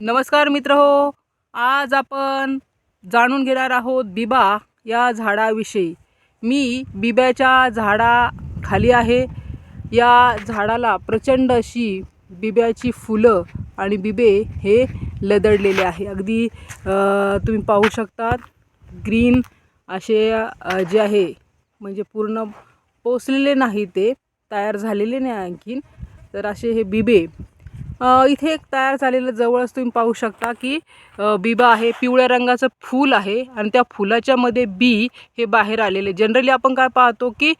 नमस्कार मित्र हो आज आपण जाणून घेणार आहोत बिबा या झाडाविषयी. मी बिब्याच्या झाडाखाली आहे. या झाडाला प्रचंड अशी बिब्याची फुलं आणि बिबे हे लदडलेले आहे. अगदी तुम्ही पाहू शकतात ग्रीन असे जे आहे म्हणजे पूर्ण पोचलेले नाही ते तयार झालेले नाही आणखीन. तर असे हे बिबे इथे एक तयार झालेलं जवळच तुम्ही पाहू शकता की बिबा आहे पिवळ्या रंगाचं फूल आहे आणि त्या फुलाच्या मध्ये बी हे बाहेर आलेले. जनरली आपण काय पाहतो की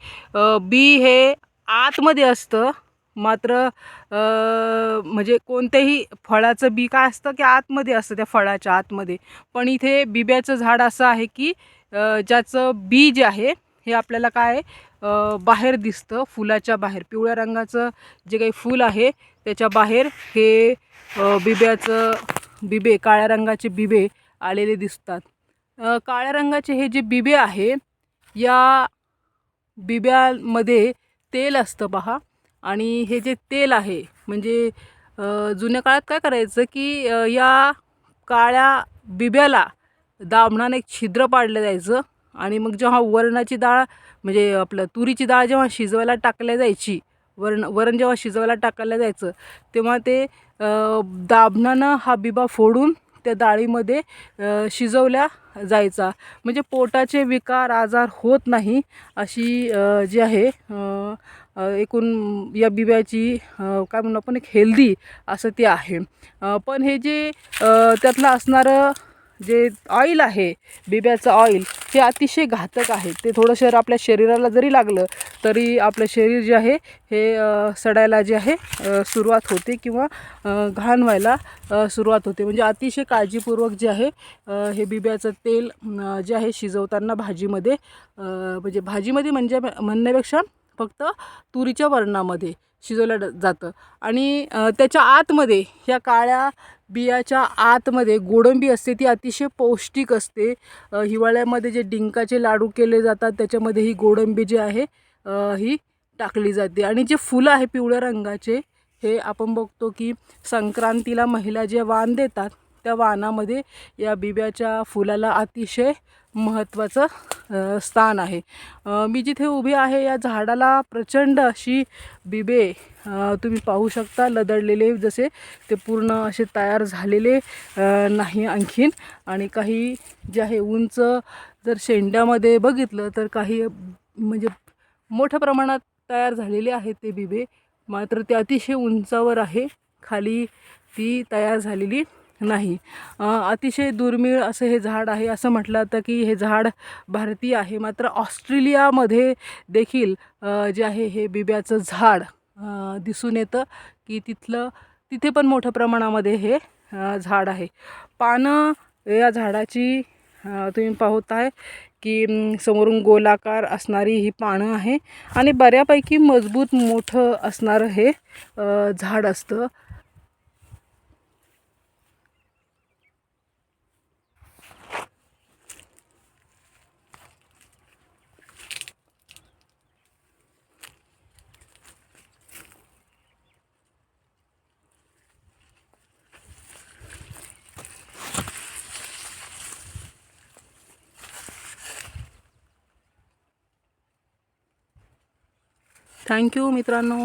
बी हे आतमध्ये असतं. मात्र म्हणजे कोणत्याही फळाचं बी काय असतं की आतमध्ये असतं त्या फळाच्या आतमध्ये. पण इथे बिब्याचं झाड असं आहे की ज्याचं बी जे आहे हे आपल्याला काय बाहेर दिसतं फुलाच्या बाहेर. पिवळ्या रंगाचं जे काही फूल आहे त्याच्या बाहेर हे बिब्याचं बिबे काळ्या रंगाचे बिबे आलेले दिसतात. काळ्या रंगाचे हे जे बिबे आहे या बिब्यामध्ये तेल असतं पहा. आणि हे जे तेल आहे म्हणजे जुन्या काळात काय करायचं की या काळ्या बिब्याला दाबणाने एक छिद्र पाडलं जायचं. आणि मग जेव्हा वरणाची डाळ म्हणजे आपलं तुरीची डाळ जेव्हा शिजवायला टाकल्या जायची वरण वरण जेव्हा शिजवायला टाकायला जायचं तेव्हा ते अ, दाबणानं हा बिबा फोडून त्या डाळीमध्ये शिजवल्या जायचा. म्हणजे पोटाचे विकार आजार होत नाही अशी जी आहे एकूण या बिब्याची काय म्हणू आपण एक हेल्दी असं ते आहे. पण हे जे त्यातलं असणारं जे ऑइल आहे बिब्याचं ऑइल हे अतिशय घातक आहे. ते थोडंसं आपल्या शरीराला जरी लागलं तरी आपलं शरीर जे आहे हे सडायला जे आहे सुरुवात होते किंवा घाण व्हायला सुरुवात होते. म्हणजे अतिशय काळजीपूर्वक जे आहे हे बिब्याचं तेल जे आहे शिजवताना भाजीमध्ये म्हणजे भाजीमध्ये म्हणजे म्हणण्यापेक्षा फक्त तुरीच्या वर्णामध्ये शिजवलं जातं. आणि त्याच्या आतमध्ये ह्या काळ्या बियाच्या आतमध्ये गोडंबी असते ती अतिशय पौष्टिक असते. हिवाळ्यामध्ये जे डिंकाचे लाडू केले जातात त्याच्यामध्ये ही गोडंबी जी आहे ही टाकली जाते. आणि जे फुलं आहे पिवळ्या रंगाचे हे आपण बघतो की संक्रांतीला महिला जे वाण देतात त्या वाणामध्ये या बिब्याच्या फुलाला अतिशय महत्त्वाचं स्थान आहे. मी जिथे उभी आहे या झाडाला प्रचंड अशी बिबे तुम्ही पाहू शकता लदडलेले जसे ते पूर्ण असे तयार झालेले नाही आणखीन. आणि काही जे आहे उंच जर शेंड्यामध्ये बघितलं तर काही म्हणजे मोठ्या प्रमाणात तयार झालेले आहेत ते बिबे. मात्र ते अतिशय उंचावर आहे. खाली ती तयार झालेली नाही. अतिशय दुर्मिळ असं हे झाड आहे. असं म्हटलं जातं की हे झाड भारतीय आहे. मात्र ऑस्ट्रेलियामध्ये देखील जे आहे हे बिब्याचं झाड दिसून येतं की तिथलं तिथे पण मोठ्या प्रमाणामध्ये हे झाड आहे. पानं या झाडाची तुम्ही पाहत आहे की समोरून गोलाकार असणारी ही पानं आहे आणि बऱ्यापैकी मजबूत मोठं असणारं हे झाड असतं. थँक्यू मित्रांनो.